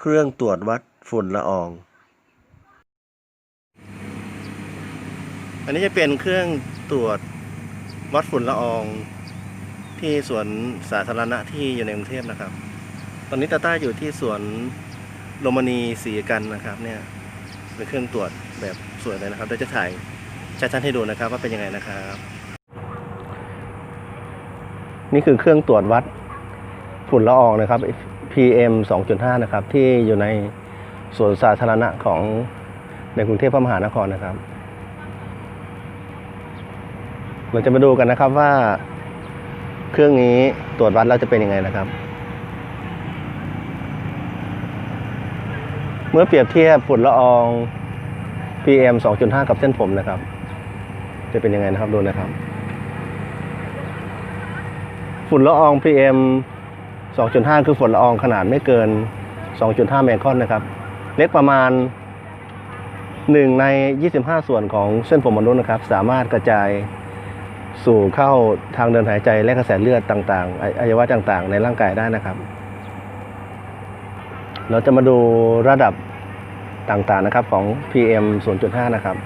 เครื่องตรวจวัดฝุ่นละออง อันนี้จะเป็นเครื่องตรวจวัดฝุ่นละออง ที่สวนสาธารณะที่อยู่ในกรุงเทพนะครับ ตอนนี้ตาต้าอยู่ที่สวนโรมานีสีกันนะครับเนี่ยเป็นเครื่องตรวจแบบสวยเลยนะครับเดี๋ยวจะถ่ายชัดๆให้ดูนะครับ ว่าเป็นยังไงนะครับ นี่คือเครื่องตรวจวัดฝุ่นละอองนะครับ PM 2.5 นะครับ ที่อยู่ในสวนสาธารณะของในกรุงเทพมหานครนะครับ เราจะมาดูกันนะครับว่า เครื่องนี้ตรวจวัดแล้วจะเป็นยังไงนะครับ เมื่อเปรียบเทียบฝุ่นละออง PM 2.5 กับเส้นผมนะครับ จะเป็นยังไงนะครับดูนะครับ ฝุ่นละออง PM 2.5 คือฝุ่นละอองขนาดไม่เกิน 2.5 ไมครอนนะครับ เล็กประมาณ 1 ใน 25 ส่วนของเส้นผมมนุษย์นะครับ สามารถกระจายสู่เข้าทางเดินหายใจและกระแสเลือดต่างๆออวัยวะต่างๆ ในร่างกายได้นะครับ เราจะมาดูระดับต่างๆนะครับของ PM 0.5 นะครับ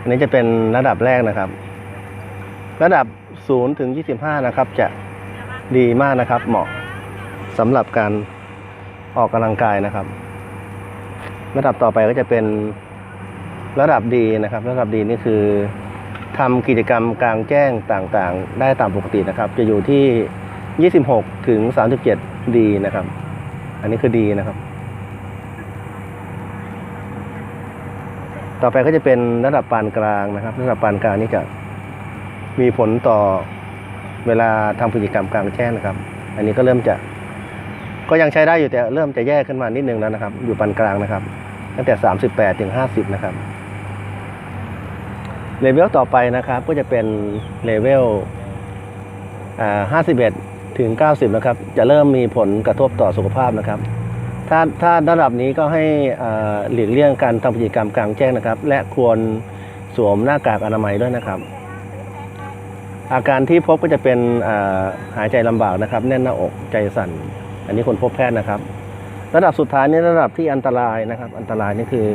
อันนี้จะเป็นระดับแรกนะครับ ระดับ0ถึง25 นะครับจะ ดีมากนะครับ เหมาะสำหรับการออกกำลังกายนะครับ ระดับต่อไปก็จะเป็นระดับดีนะครับ ระดับดีนี่คือทำกิจกรรมกลางแจ้งต่างๆ ได้ตามปกตินะครับ จะอยู่ที่ 26 ถึง 37 ดีนะครับ อันนี้คือดีนะครับ ต่อไปก็จะเป็นระดับปานกลางนะครับ ระดับปานกลางนี่จะมีผลต่อ เวลาทำกิจกรรมกลางแจ้งนะครับ อันนี้ก็เริ่มจะ ก็ยังใช้ได้อยู่แต่เริ่มจะแย่ขึ้นมานิดนึงแล้วนะครับ อยู่ปานกลางนะครับ ตั้งแต่ 38ถึง50 นะครับเลเวลต่อไปนะครับก็จะเป็นเลเวล51 ถึง 90 นะครับ จะเริ่มมีผลกระทบต่อสุขภาพนะครับ ถ้าถ้าระดับนี้ก็ให้หลีกเลี่ยงการทำกิจกรรมกลางแจ้งนะครับ และควรสวมหน้ากากอนามัยด้วยนะครับ อาการที่พบก็จะเป็นหายใจลำบากนะครับ แน่นหน้าอกใจสั่น อันนี้คนพบแพทย์นะครับ ระดับสุดท้ายนี่ระดับที่อันตรายนะครับ อันตรายนี่คือ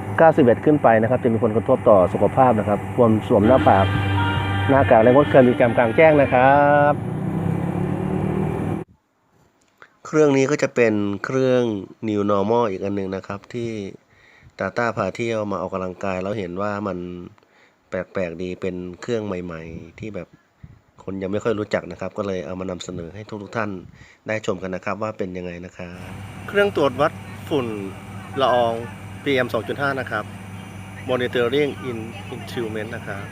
91 ขึ้นไปนะครับ จะมีผลกระทบต่อสุขภาพนะครับควรสวมหน้าปากหน้ากากและงดการกิจกรรมกลางแจ้งนะครับ เครื่องนี้ก็จะเป็นเครื่อง New Normal อีกอันหนึ่งนะครับ ที่ตาต้าพาเที่ยวมาออกกำลังกายแล้วเห็นว่ามัน แปลกๆดีเป็นเครื่องใหม่ ๆ ที่แบบคนยังไม่ค่อยรู้จักนะครับ ก็เลยเอามานำเสนอให้ทุกๆท่านได้ชมกันนะครับว่าเป็นยังไงนะครับเครื่องตรวจวัดฝุ่นละออง PM 2.5 นะครับ Monitoring in Instrument นะครับ